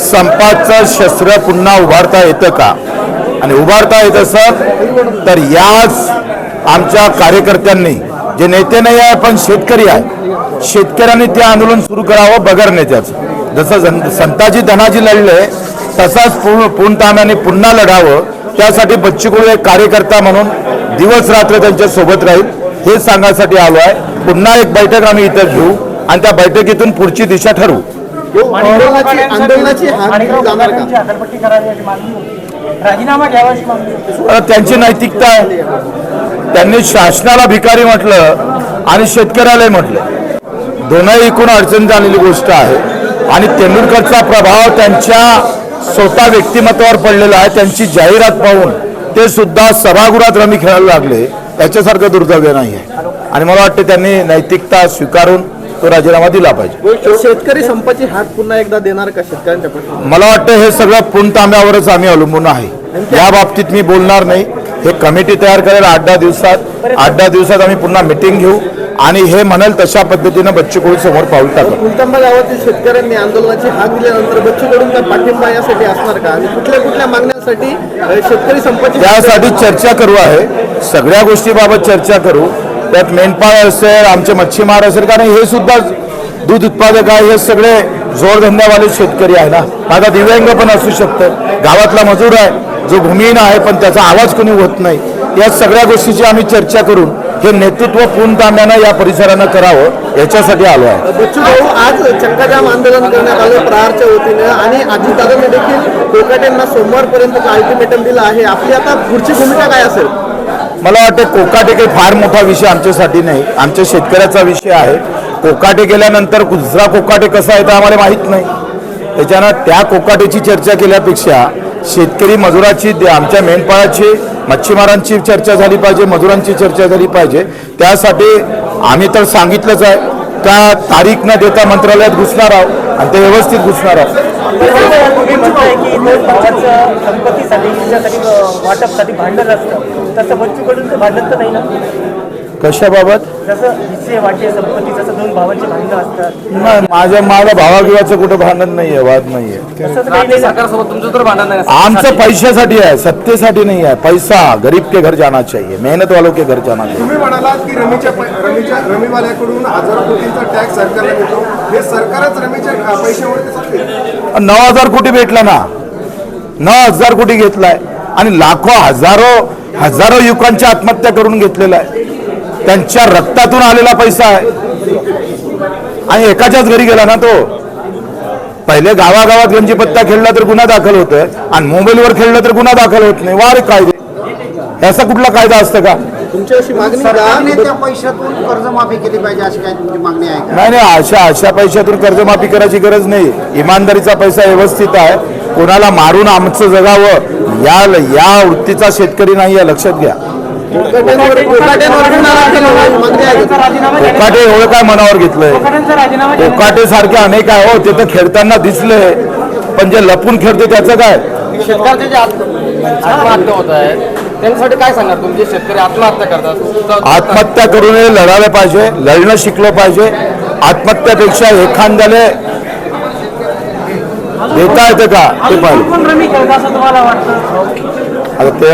संपाचं शस्त्र पुन्हा उभारता येतं का? आणि उभारता येत असत तर याच आमच्या कार्यकर्त्यांनी जे नेते नाही आहे पण शेतकरी आहे शेतकऱ्यांनी ते आंदोलन सुरू करावं बगर नेत्याचं. जसं जन- संताजी धनाजी लढले तसाच पूर्ण पूर्णताम्याने पुन्हा लढावं. त्यासाठी बच्चू कडू एक कार्यकर्ता म्हणून दिवस रात्र त्यांच्यासोबत राहील. हे सांगण्यासाठी आलो आहे पुन्हा एक बैठक आम्ही इथं घेऊ आणि त्या बैठकीतून पुढची दिशा ठरवू. आंदोलनाची आंदोलनाची हाक दिली जाणार का? हकालपट्टी करावी अशी मागणी होती. राजीनामा घ्यावा अशी मागणी होती. आता त्यांची नैतिकता आहे त्यांनी शासनाला भिकारी म्हटलं आणि शेतकऱ्यालाही म्हटलं. दोनही एकूण अडचण झालेली गोष्ट आहे. आणि तेंडुलकरचा प्रभाव त्यांच्या स्वतः व्यक्तिमत्वावर पडलेला आहे. त्यांची जाहिरात पाहून ते सुद्धा सभागृहात रमी खेळायला लागले. त्याच्यासारखं दुर्दैव नाही आहे. आणि मला वाटतं त्यांनी नैतिकता स्वीकारून तो राजीनामा दिला पाहिजे. शेतकरी संपाची हाक पुन्हा एकदा देणार का शेतकऱ्यांच्या मला वाटतं हे सगळं पूर्णतांब्यावरच आम्ही अवलंबून आहे. या बाबतीत मी बोलणार नाही. हे कमिटी तयार करेल आठ दहा दिवसात. आठ दहा दिवसात आम्ही पुन्हा मिटिंग घेऊ. आणि हे म्हणेल तशा पद्धतीनं बच्चू कडू समोर पाऊल टाकू. कुलतांबा गावातील शेतकऱ्यांनी आंदोलनाची हाक दिल्यानंतर बच्चूकडून पाठिंबा यासाठी असणार का? आणि कुठल्या कुठल्या मागण्यांसाठी शेतकरी हाक त्यासाठी चर्चा करू आहे. सगळ्या गोष्टीबाबत चर्चा करू. त्यात मेंढपाळ असेल आमचे मच्छीमार असेल कारण हे सुद्धा दूध उत्पादक आहे हे सगळे जोडधंद्यावाले शेतकरी आहे ना. माझा दिव्यांग पण असू शकतं. गावातला मजूर आहे जो भूमिहीन आहे पण त्याचा आवाज कोणी होत नाही. या सगळ्या गोष्टीची आम्ही चर्चा करून हे नेतृत्व पूर्णतांब्यानं या परिसरानं करावं याच्यासाठी आलो आहे. बच्चू भाऊ आज चक्काजाम आंदोलन करण्यात आलं प्रहारच्या वतीनं आणि अजितदादांनी देखील कोकाट्यांना सोमवारपर्यंत अल्टिमेटम दिलं आहे. आपली आता पुढची भूमिका काय असेल? मला वाटतं कोकाटे काही फार मोठा विषय आमच्यासाठी नाही. आमच्या शेतकऱ्याचा विषय आहे. कोकाटे गेल्यानंतर दुसरा कोकाटे कसा आहे ते आम्हाला माहीत नाही. त्याच्यानं त्या कोकाटेची चर्चा केल्यापेक्षा शेतकरी मजुराची आमच्या मेंढपाळाची मच्छीमारांची चर्चा झाली पाहिजे मजुरांची चर्चा झाली पाहिजे. त्यासाठी आम्ही तर सांगितलंच आहे. त्या तारीख न देता मंत्रालयात घुसणार आहोत आणि ते व्यवस्थित घुसणार आहोत. भावाचं संपत्तीसाठी वाटपसाठी भांडण असतं. तसं बच्चूकडून तर भांडण तर नाही ना. कशाबाबत? जसं हिस्से वाटे संपत्ती जसं दोन भावांचे भांडणं असतात. नाही माझ्या माझ्या भावागिवाचं कुठं भांडण नाही आहे वाद नाही आहे तसं तर काही नाही ना. सरकारसोबत तुमचं तर भांडण नाही. आमचं पैशासाठी आहे सत्तेसाठी नाही आहे. पैसा गरीब के घर जाना चाहिए मेहनत वालों के घर जाना चाहिए. तुम्ही म्हणालात की रमीच्या रमीवाल्याकडून हजारो कोटींचा टॅक्स सरकारला मिळतो हे सरकारच रमीच्या पैशामुळे नऊ हजार कोटी भेटला ना. नऊ हजार कोटी घेतलाय. आणि लाखो हजारो हजारो युवकांची आत्महत्या करून घेतलेला आहे. त्यांच्या रक्तातून आलेला पैसा आहे. आणि एकाच्याच घरी गेला ना तो. पहिले गावागावात गंजीपत्ता खेळला तर गुन्हा दाखल होतोय. आणि मोबाईलवर खेळलं तर गुन्हा दाखल होत नाही. वारे कायदे याचा कुठला कायदा असतं का? तुमची अशी मागणी सरकारने का त्या पैशातून कर्जमाफी केली पाहिजे अशी काय तुमची मागणी आहे का? नाही नाही. अशा अशा पैशातून कर्जमाफी करायची गरज नाही. इमानदारीचा पैसा व्यवस्थित आहे. कोणाला मारून आमचं जगावं या या वृत्तीचा शेतकरी नाही आहे लक्षात घ्या. कोकाटे एवढं काय मनावर घेतलंय? कोकाटे सारखे अनेक आहे हो ते तर खेळताना दिसले पण जे लपून खेळते त्याचं काय? शेतकऱ्याचे जे आत्म- आत्महत्या होत आहेत त्यांच्यासाठी काय सांगणार तुमचे शेतकरी आत्महत्या करतात आत्महत्या करून हे लढायला पाहिजे लढणं शिकलं पाहिजे. आत्महत्यापेक्षा एखाद्याले देता येतं का? ते पाहिजे कोण रमी खेळतं असं तुम्हाला वाटतं? आता ते